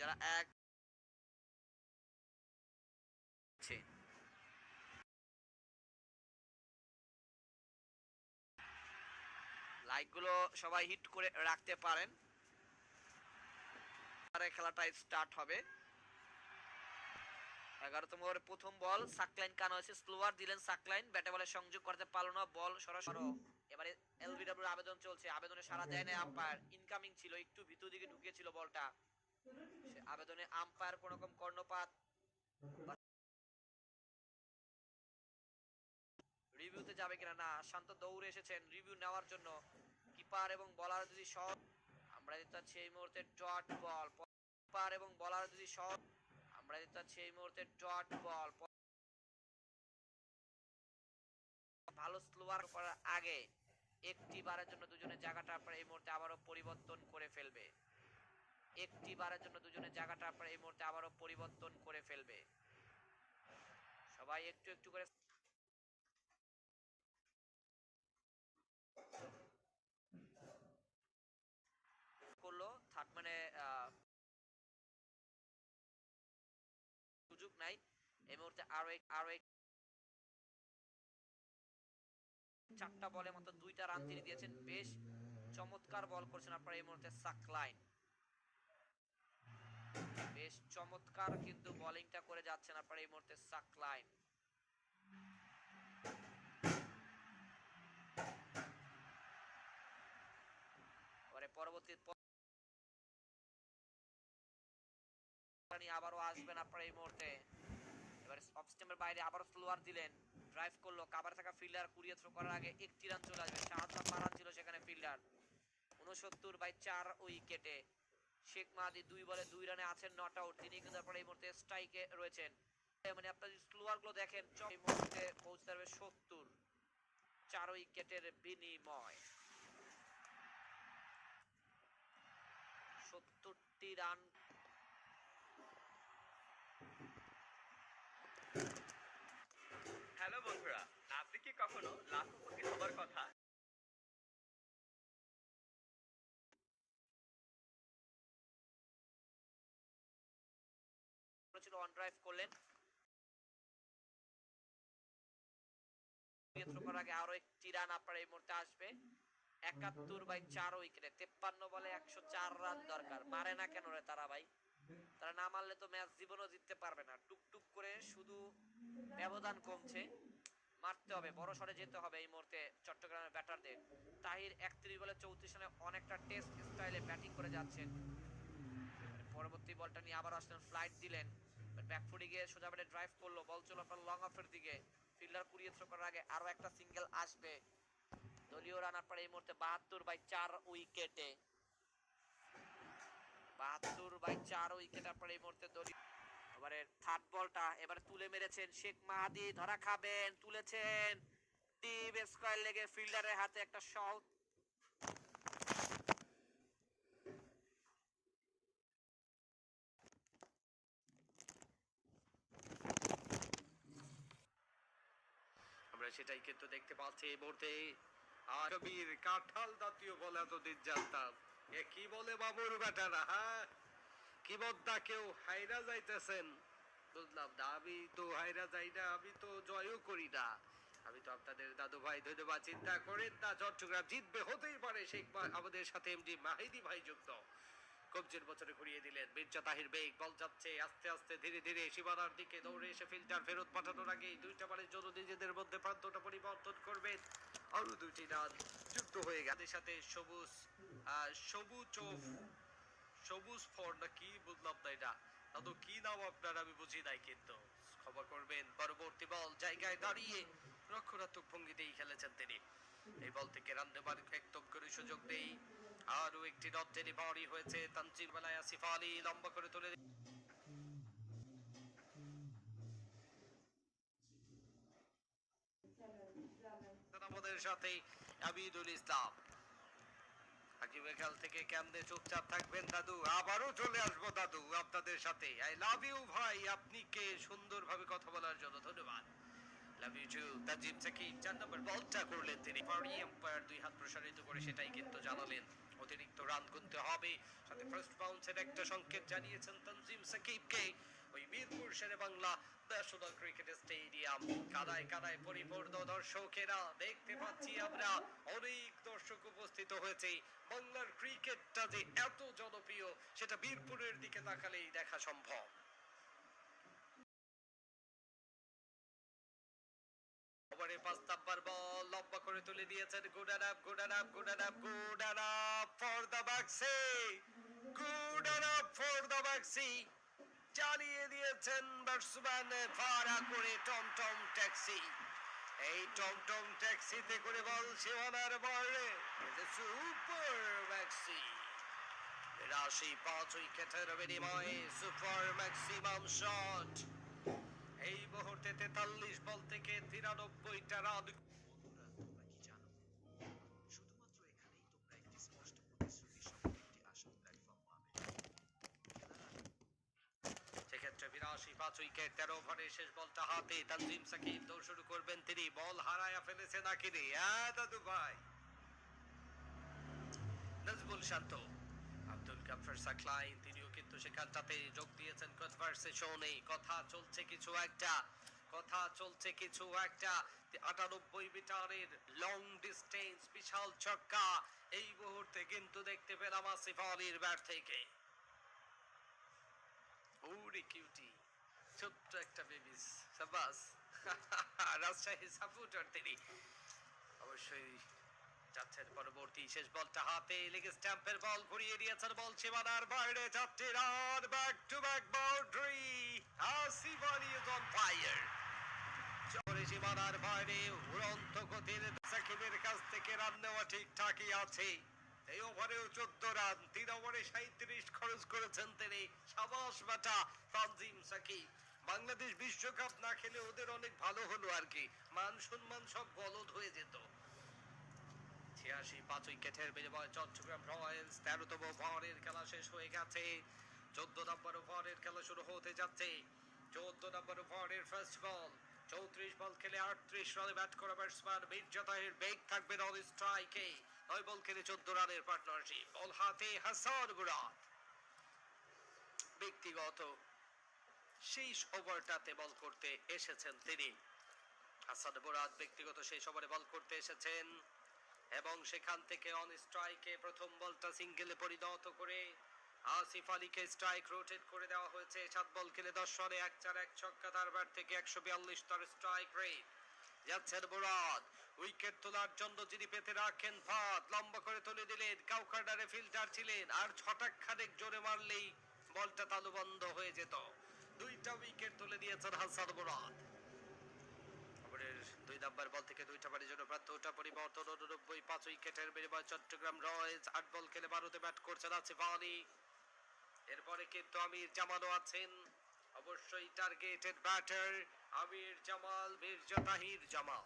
যারা এক লাইকগুলো সবাই হিট করে রাখতে পারেন। খেলাটা স্টার্ট হবে। এগারোতম ওভারে প্রথম বল সাকলাইন কান হয়েছে। স্লোয়ার দিলেন সাকলাইন ব্যাটে বলে সংযোগ করতে পারল না, বল সরাসরি। এবারে এলবিডব্লিউ আবেদন চলছে। আবেদনে সারা দেয় না আম্পায়ার ইনকামিং ছিল, একটু ভিতর দিকে ঢুকেছিল বলটা। আবেদনে আম্পায়ার কোন রকম কর্ণপাত রিভিউতে যাবে কিনা না, শান্ত দৌড়ে এসেছেন রিভিউ নেওয়ার জন্য। কিপার এবং বলার যদি শট আমরা দেখতে পাচ্ছি এই মুহূর্তে ডট বল। কিপার এবং বলার যদি শট আমরা দেখতে পাচ্ছি এই মুহূর্তে ডট বল। ভালো স্লোয়ার করার আগে একটি বারের জন্য দুজনের জায়গাটা আপনার এই মুহূর্তে আবারও পরিবর্তন করে ফেলবে। একটি বারের জন্য দুজনের জায়গাটা আপনার এই মুহূর্তে আবারও পরিবর্তন করে ফেলবে। সবাই একটু একটু করে করল থার্ড মানে সুযোগ নাই। এই মুহূর্তে আরও আরও চারটা বলে মাত্র দুইটা রান তিনি দিয়েছেন। বেশ চমৎকার বল করছেন আপনারা এই মুহূর্তে সাকলাইন। বেশ চমৎকার কিন্তু বোলিংটা করে যাচ্ছেন আপনারা এই মুহূর্তে সাকলাইন পরবর্তী আবারও আসবেন আপনারা এই মুহূর্তে। এবারে অফ স্টেম্পের বাইরে আবারও স্লোয়ার দিলেন। ড্রাইভ করল কাবার থাকা ফিল্ডার কুড়িয়ে থ্রো করার আগে একটি রান চলে আসবে। ছিল সেখানে ফিল্ডার উনসত্তর বাই চার উইকেটে। শেখ মাহাদি দুই বলে দুই রানে আছেন, নট আউট। তিনি কিন্তু তারপরে এই মুহূর্তে স্ট্রাইকে রয়েছেন। মানে আপনার স্লোয়ারগুলো দেখেন এই মুহূর্তে পৌঁছতে পারবে সত্তর। চার উইকেটের বিনিময়। সত্তরটি রান। হ্যালো বন্ধুরা, আপনি কি কখনো লাখপতি হবার কথা করেছিল অন ড্রাইভ করলেন। আগে আরও একটি রান আপনার এই মুহূর্তে আসবে। একাত্তর বাই চার উইকেটে তেপ্পান্ন বলে একশো চার রান দরকার। মারে না কেন রে তারা ভাই? তারা না মারলে তো ম্যাচ জীবনও জিততে পারবে না। টুকটুক করে শুধু ব্যবধান কমছে। মারতে হবে, বড় সরে যেতে হবে এই মুহূর্তে চট্টগ্রামের ব্যাটারদের। তাহির একত্রিশ বলে চৌত্রিশ রানে অনেকটা টেস্ট স্টাইলে ব্যাটিং করে যাচ্ছেন। পরবর্তী বলটা নিয়ে আবার আসলেন ফ্লাইট দিলেন। ব্যাকফুটে গিয়ে সোজা ব্যাটে ড্রাইভ করল বল চলো আপনার লং অফের দিকে। ফিল্ডার কুড়িয়ে থ্রো করার আগে আরও একটা সিঙ্গেল আসবে। দলীয় রান আপনার এই মুহূর্তে বাহাত্তর বাই চার উইকেটে। বাহাত্তর বাই চার উইকেট আপনার এই মুহূর্তে দলীয়। এবারে থার্ড বলটা এবারে তুলে মেরেছেন শেখ মাহাদি, ধরা খাবেন, তুলেছেন। টিম স্কোয়ার লেগে ফিল্ডারের হাতে একটা শট সেটাই কিন্তু দেখতে পাচ্ছি এই মুহূর্তে। আর কবির কাঁঠাল জাতীয় বলে এতদিন জানতাম। এ কি বলে বাবুর বেটারা হ্যাঁ? কি বদ্দা কেউ হাইরা যাইতেছেন? বুঝলাম না, আমি তো হাইরা যাই না, আমি তো জয়ও করি না। আমি তো আপনাদের দাদু ভাই ধন্যবাদ। চিন্তা করেন না, চট্টগ্রাম জিতবে, হতেই পারে মা- আমাদের সাথে এমডি মাহিদি ভাই যুক্ত। কবজের বছরে ঘুরিয়ে দিলেন। মির্জা তাহির বেগ, বল যাচ্ছে, আস্তে আস্তে ধীরে ধীরে সীমানার দিকে দৌড়ে এসে ফিল্টার ফেরত পাঠানোর আগেই দুইটা বারের জন্য নিজেদের মধ্যে প্রান্তটা পরিবর্তন করবেন। আরও দুইটি রান যুক্ত হয়ে গেছে। সাথে সবুজ সবুজ ও সবুজ ফর না কি? বুঝলাম না এটা। দাদু, কি নাম আপনার? আমি বুঝি নাই কিন্তু। ক্ষমা করবেন। পরবর্তী বল জায়গায় দাঁড়িয়ে রক্ষণাত্মক ভঙ্গিতেই খেলেছেন তিনি। এই বল থেকে রান দেবার একদম করে সুযোগ নেই। একটি বাড়ি হয়েছে। বেলায় আসিফ আলী লম্বা করে তুলে আমাদের সাথে আবিদুল ইসলাম। থেকে কেমনে চুপচাপ থাকবেন দাদু? আবারও চলে আসব দাদু, আপনাদের সাথে। আই লাভ ইউ ভাই, আপনি কে? সুন্দরভাবে কথা বলার জন্য ধন্যবাদ। Love you too Tanzim Sakib, চার নম্বর, বলটা করলেন তিনি। এম্পায়ার দুই হাত প্রসারিত করে সেটাই কিন্তু জানালেন। অতিরিক্ত রান গুনতে হবে। সাথে ফার্স্ট বাউন্সের একটা সংকেত জানিয়েছেন তানজিম সাকিবকে। ওই Mirpur Shere Bangla national cricket stadium. কাদায় কাদায় পরিপূর্ণ দর্শকেরা দেখতে পাচ্ছি আমরা। অনেক দর্শক উপস্থিত হয়েছে। বাংলার ক্রিকেটটা যে এত জনপ্রিয়, সেটা বীরপুরের দিকে তাকালেই দেখা সম্ভব। ওভারে পাঁচ বল লম্বা করে তুলে দিয়েছেন। গুডার আপ গুডার আপ। বাক্সি। গুডার আপ ফর দ্য বাক্সি। চালিয়ে দিয়েছেন ব্যাটসম্যান ভাড়া করে টমটম ট্যাক্সি। এই টমটম ট্যাক্সিতে করে বল সীমানার বলে সুপার ম্যাক্সি রাশি পাঁচ উইকেটের বিনিময়ে সুপার ম্যাক্সিমাম শট। এই মুহূর্তে তেতাল্লিশ বল থেকে তিরানব্বইটা রান সেক্ষেত্রে পাঁচ উইকেট তেরো ওভারে শেষ বলটা হাতে। তানজিম সাকিব দৌড় শুরু করবেন তিনি। বল হারায়া ফেলেছে নাকি রে দাদু ভাই। নাজবুল শান্ত। আব্দুল গাফার সাকলাইন, তিনিও কিন্তু সেখানটাতে যোগ দিয়েছেন কনভারসেশনে কথা চলছে কিছু একটা, কথা চলছে কিছু একটা। আটানব্বই মিটারের লং ডিস্টেন্স বিশাল ছক্কা। এই মুহূর্তে কিন্তু দেখতে পেলাম আসিফ আলীর ব্যাট থেকে। ওরে কিউটি। ছোট্ট একটা সাবাস রাজশাহী সাপোর্টার তিনি। অবশ্যই যাচ্ছেন পরবর্তী শেষ বলটা হাতে লেগে স্ট্যাম্পের বল ঘুরিয়ে দিয়েছেন বল সীমানার বাইরে, চারটি run back to back boundary is on fire সীমানার বাইরে, উড়ন্ত গতির সাকিবের কাছ থেকে রান নেওয়া ঠিকঠাকই আছে। এই ওভারেও চোদ্দ রান, তিন ওভারে সাঁত্রিশ খরচ করেছেন তিনি। সাবাস বাটা, তানজিম সাকিব বাংলাদেশ বিশ্বকাপ না খেলে ওদের অনেক ভালো হলো আর কি। মান সম্মান সব গলদ হয়ে যেত। ছিয়াশি পাঁচ উইকেটের বিনিময়ে চট্টগ্রাম রয়্যালস তেরোতম ওভারের খেলা শেষ হয়ে গেছে। চোদ্দ নম্বর ওভারের খেলা শুরু হতে যাচ্ছে। চোদ্দ নম্বর ওভারের ফার্স্ট বল চৌত্রিশ বল খেলে আটত্রিশ রানে ব্যাট করা ব্যাটসম্যান মির্জা তাহির বেগ থাকবে অন স্ট্রাইকে নয় বল খেলে চোদ্দ রানের পার্টনারশিপ বল হাতে হাসান মুরাদ। ব্যক্তিগত শেষ ওভারটাতে বল করতে এসেছেন তিনি। হাসান মুরাদ ব্যক্তিগত শেষ ওভারে বল করতে এসেছেন এবং সেখান থেকে অন স্ট্রাইকে প্রথম বলটা সিঙ্গেলে পরিণত করে আসিফ আলীকে স্ট্রাইক রোটেট করে দেওয়া হয়েছে। সাত বল খেলে দশ রানে এক চার এক ছক্কা তার ব্যাট থেকে একশো বিয়াল্লিশ তার স্ট্রাইক রেট যাচ্ছেন উইকেট তোলার জন্য যিনি পেতে রাখেন ফাঁদ, লম্বা করে তুলে দিলেন কাউকার্ডারে ফিল্টার ছিলেন, আর ছটাক খানেক জোরে মারলেই বলটা তালুবন্ধ হয়ে যেত। দুইটা উইকেট তুলে দিয়েছেন হাসান মুরাদ। দুই নাম্বার বল থেকে দুইটা বাড়ির জন্য প্রান্ত ওটা পরিবর্তন, উননব্বই পাঁচ উইকেটের বিনিময়ে চট্টগ্রাম রয়্যালস আট বল খেলে ভারতে ব্যাট করছেন আছে বালি এরপরে কিন্তু আমির জামালও আছেন, অবশ্যই টার্গেটেড ব্যাটার আমির জামাল, মির্জা তাহির জামাল।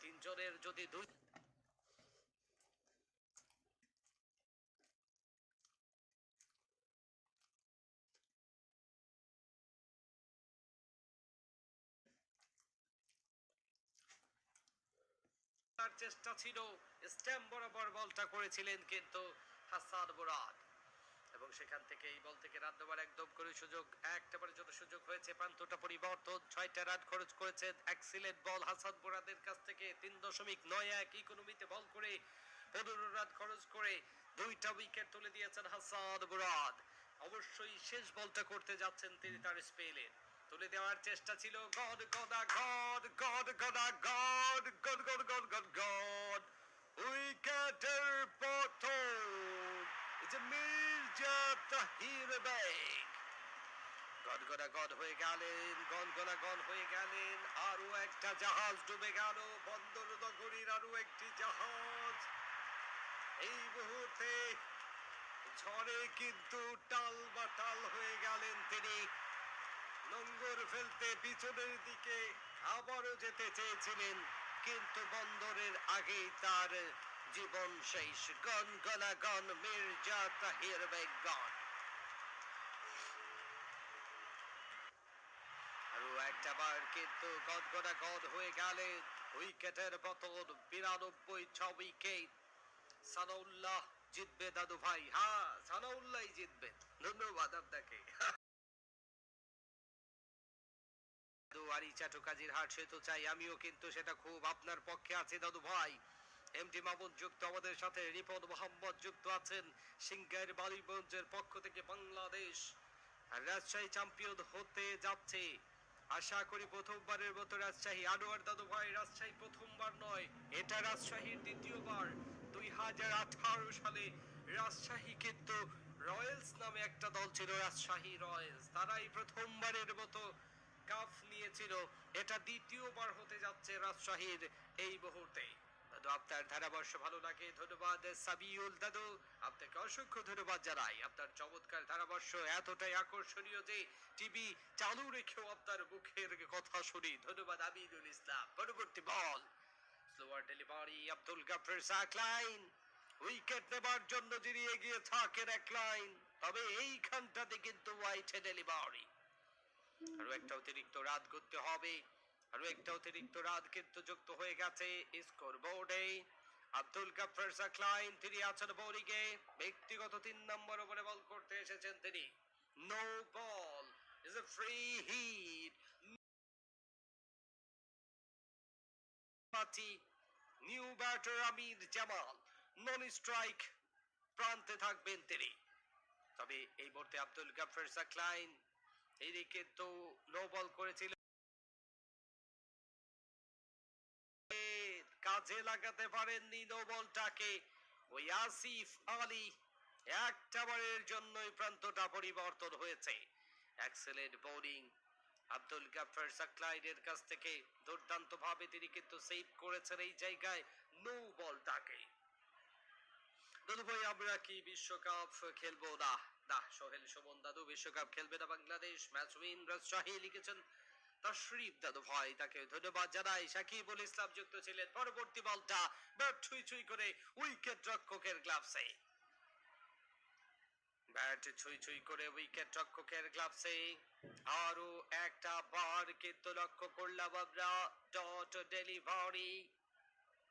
তিনজনের যদি দুই চেষ্টা ছিল স্ট্যাম্প বরাবর বলটা করেছিলেন কিন্তু হাসান মুরাদ। এবং সেখান থেকে এই বল থেকে রান নেওয়ার একদম করে সুযোগ একটা বারের জন্য সুযোগ হয়েছে প্রান্তটা পরিবর্তন ছয়টা রান খরচ করেছেন এক্সিলেন্ট বল হাসান মুরাদের কাছ থেকে তিন দশমিক নয় এক ইকোনমিতে বল করে পনেরো রান খরচ করে দুইটা উইকেট তুলে দিয়েছেন হাসান মুরাদ অবশ্যই শেষ বলটা করতে যাচ্ছেন তিনি তার স্পেলে তুলে দেওয়ার চেষ্টা ছিল গড গদা গড গড গদা গড গড গড গড গড গড উইকেটের পতন যে মির্জা তাহির বেগ গনগনা গন হয়ে গেলেন গনগনা গন হয়ে গেলেন আরও একটা জাহাজ ডুবে গেল বন্দর নগরীর আরও একটি জাহাজ এই মুহূর্তে ঝড়ে কিন্তু টাল বাটাল হয়ে গেলেন তিনি। নোঙ্গর ফেলতে পিছনের দিকে আবারও যেতে চেয়েছিলেন, কিন্তু বন্দরের আগেই তার জীবন শেষ গন গনা গন মির্জা তাহির বেগ আরও একটা বার কিন্তু গদ হয়ে গেলেন উইকেটের পতন বিরানব্বই ছ উইকেট। সানাউল্লাহ জিতবে দাদু ভাই। হ্যাঁ সানাউল্লাহ জিতবে। ধন্যবাদ আপনাকে। দাদু আরি চাটুকাজির হাট, সে তো চাই, আমিও কিন্তু সেটা খুব আপনার পক্ষে আছে, দাদু ভাই। এমটি মামুন যুক্ত আমাদের সাথে, রিপন মোহাম্মদ যুক্ত আছেন সিংহের বালিগঞ্জের পক্ষ থেকে বাংলাদেশ। রাজশাহী চ্যাম্পিয়ন হতে যাচ্ছে। আশা করি প্রথমবারের মতো রাজশাহী। আনোয়ার দাদু ভাই, রাজশাহী প্রথমবার নয়, এটা রাজশাহীর দ্বিতীয়বার। দুই হাজার আঠারো সালে রাজশাহী কিন্তু রয়্যালস নামে একটা দল ছিল, রাজশাহী রয়্যালস। তারাই প্রথমবারের মতো কাপ নিয়েছিল। এটা দ্বিতীয়বার হতে যাচ্ছে রাজশাহীর এই মুহূর্তে। আপনার ধারাবর্ষ ভালো লাগে, ধন্যবাদ। সাবিউল দাদু, আপনাকে অসংখ্য ধন্যবাদ জানাই। আপনার চমৎকার ধারাবর্ষ এতটাই আকর্ষণীয় যে টিভি চালু রেখেও আপনার মুখের কথা শুনি। ধন্যবাদ, আমিনুল ইসলাম। পরবর্তী ball. Slower delivery Abdul Saklain wicket নেবার জন্য যিনি এগিয়ে থাকেন এক লাইন তবে এইখানটাতে কিন্তু হোয়াইট ডেলিভারি আরও একটা অতিরিক্ত রাত করতে হবে। আরও একটা অতিরিক্ত রাত কিন্তু যুক্ত হয়ে গেছে স্কোর বোর্ডে আব্দুল গাফর সাকলাইন, তিনি আছেন বোলিংয়ে। ব্যক্তিগত তিন নম্বর ওভারে বল করতে এসেছেন তিনি। No ball is a free hit new batter Amir Jamal. Non strike প্রান্তে থাকবেন তিনি। তবে এই মুহূর্তে আব্দুল গাফর সাকলাইন এদিকে তো নো বল করেছিল কাজে লাগাতে পারেননি নো বলটাকে ওই আসিফ আলী একটা বারের জন্যই প্রান্তটা পরিবর্তন হয়েছে। এক্সেলেন্ট বোলিং আব্দুল গাফর সাকলাইনের কাছ থেকে দুর্দান্ত ভাবে তিনি কিন্তু সেভ করেছেন এই জায়গায় নো বলটাকে দাদু ভাই, আমরা কি বিশ্বকাপ খেলব? না না, সোহেল শোভন দাদু বিশ্বকাপ খেলবে না। Bangladesh match win. রাজশাহী লিখেছেন তশরিফ দাদু ভাই, তাকে ধন্যবাদ জানাই। সাকিবুল ইসলাম যুক্ত ছিলেন। পরবর্তী বলটা, ব্যাট ছুঁই ছুঁই করে উইকেট রক্ষকের গ্লাভসে। ব্যাট ছুঁই ছুঁই করে উইকেট রক্ষকের গ্লাভসে। আরও একটা বার কিন্তু লক্ষ্য করলাম আমরা। ডট ডেলিভারি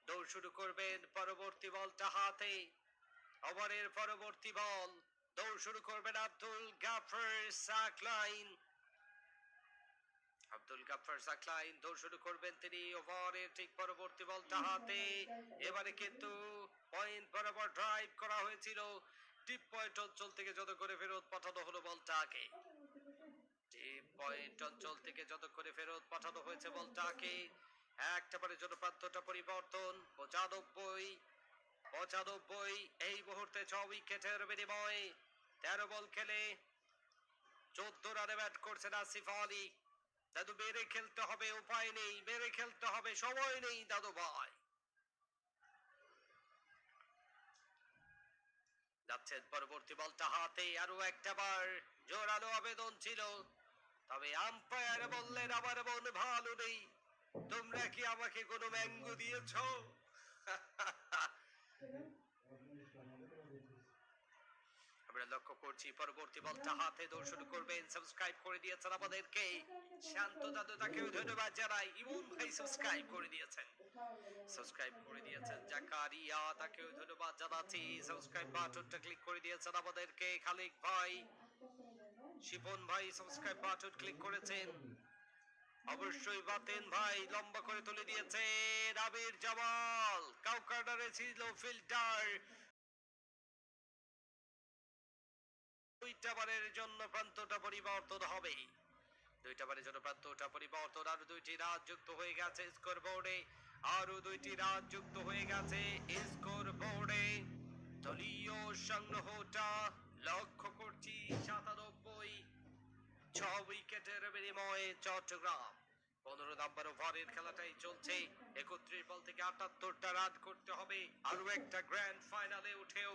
দৌড় শুরু করবেন পরবর্তী বলটা হাতে। ওভারের পরবর্তী বল। দৌড় শুরু করবেন আব্দুল গাফর সাকলাইন আব্দুল গাফর সাকলাইন দৌড় শুরু করবেন তিনি ওভারের ঠিক পরবর্তী বলটা হাতে। এবারে কিন্তু পয়েন্ট বরাবর ড্রাইভ করা হয়েছিল। টিপ পয়েন্ট অঞ্চল থেকে যত করে ফেরত পাঠানো হলো বলটাকে টিপ পয়েন্ট অঞ্চল থেকে যত করে ফেরত পাঠানো হয়েছে বলটাকে একটা বারের জন্য প্রান্তটা পরিবর্তন। পঁচানব্বই পঁচানব্বই, এই মুহূর্তে ছ উইকেটের বিনিময়ে তেরো বল খেলে চোদ্দ রানে ব্যাট করছেন আসিফ আলী। দাদু মেরে খেলতে হবে উপায় নেই মেরে খেলতে হবে সময় নেই দাদু ভাই। যাচ্ছেন পরবর্তী বলটা হাতে আরও একটা বার জোরালো আবেদন ছিল। তবে আম্পায়ার বললেন আমার মন ভালো নেই। তোমরা কি আমাকে কোনো ম্যাঙ্গো দিয়েছ? আমরা লক্ষ্য করছি। পরবর্তী বলটা হাতে দৌড় শুরু করবেন। সাবস্ক্রাইব করে দিয়েছেন আমাদেরকে। শান্ত দাদু তাকেও ধন্যবাদ জানাই। ইমন ভাই সাবস্ক্রাইব করে দিয়েছেন। সাবস্ক্রাইব করে দিয়েছেন। জাকারিয়া তাকেও ধন্যবাদ জানাচ্ছি। সাবস্ক্রাইব বাটনটা ক্লিক করে দিয়েছেন আমাদেরকে। খালিক ভাই, শিপন ভাই সাবস্ক্রাইব বাটন ক্লিক করেছেন। অবশ্যই বাতেন ভাই লম্বা করে তুলে দিয়েছে আবির জামাল কাউকার্ডারে ছিল ফিল্টার। দুইটা বারের জন্য প্রান্তটা পরিবর্তন হবে দুইটা বারের জন্য প্রান্তটা পরিবর্তন আর দুইটি রাত যুক্ত হয়ে গেছে স্কোর বোর্ডে আরও দুইটি রাত যুক্ত হয়ে গেছে স্কোর বোর্ডে দলীয় সংগ্রহটা লক্ষ্য করছি সাতানব্বই ছ উইকেটের বিনিময়ে চট্টগ্রাম। পনেরো নম্বর ওভারের খেলাটাই চলছে। একত্রিশ বল থেকে আটাত্তরটা রান করতে হবে। আরও একটা গ্র্যান্ড ফাইনালে উঠেও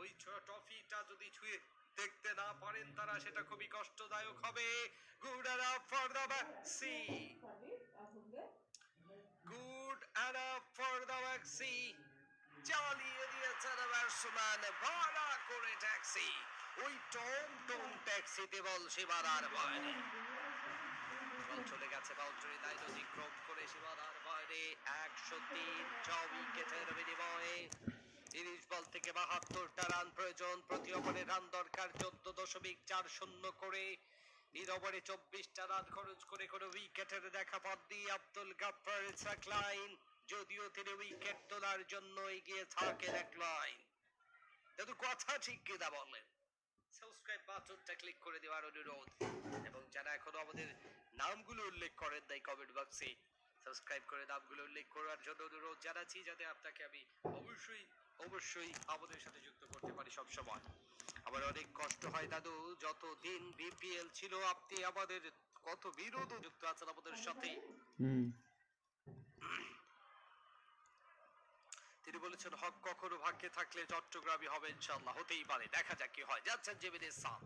ওই ট্রফিটা যদি ছুঁয়ে দেখতে না পারেন তারা, সেটা খুবই কষ্টদায়ক হবে। গুড ফর গুড ফর চালিয়ে দিয়েছেন ব্যাটসম্যান, ভাড়া করে ট্যাক্সি। ওই টম টম ট্যাক্সিতে বল সীমানার বাইরে বল চলে গেছে বাউন্ডারি লাইন, অতিক্রম করে সীমানার বাইরে একশো তিন ছ উইকেটের বিনিময়ে তিরিশ বল থেকে বাহাত্তরটা রান প্রয়োজন। প্রতি ওভারে রান দরকার চোদ্দ দশমিক চার শূন্য করে। তিন ওভারে চব্বিশটা রান খরচ করে কোনো উইকেটের দেখা পাননি আব্দুল গাফফার সাকলাইন। যদিও তিনি উইকেট তোলার জন্য এগিয়ে থাকেন এক লাইন। কিন্তু কথা ঠিক কিনা বলেন? সাবস্ক্রাইব বাটনটা ক্লিক করে দেওয়ার অনুরোধ। এবং যারা এখনও আমাদের নামগুলো উল্লেখ করেন নাই কমেন্ট বক্সে সাবস্ক্রাইব করে নামগুলো উল্লেখ করার জন্য অনুরোধ জানাচ্ছি যাতে আপনাকে আমি অবশ্যই অবশ্যই আমাদের সাথে যুক্ত করতে পারি সব সময় আমার অনেক কষ্ট হয় দাদু যত দিন বিপিএল ছিল আপনি আমাদের কত বিরোধ যুক্ত আছেন আমাদের সাথে। তিনি বলেছেন হক কখনো ভাগ্যে থাকলে চট্টগ্রামই হবে ইনশাল্লাহ হতেই পারে। দেখা যাক কি হয়। যাচ্ছেন জেবিন ইসলাম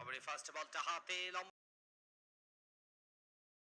আবার ফার্স্ট বলটা হাতে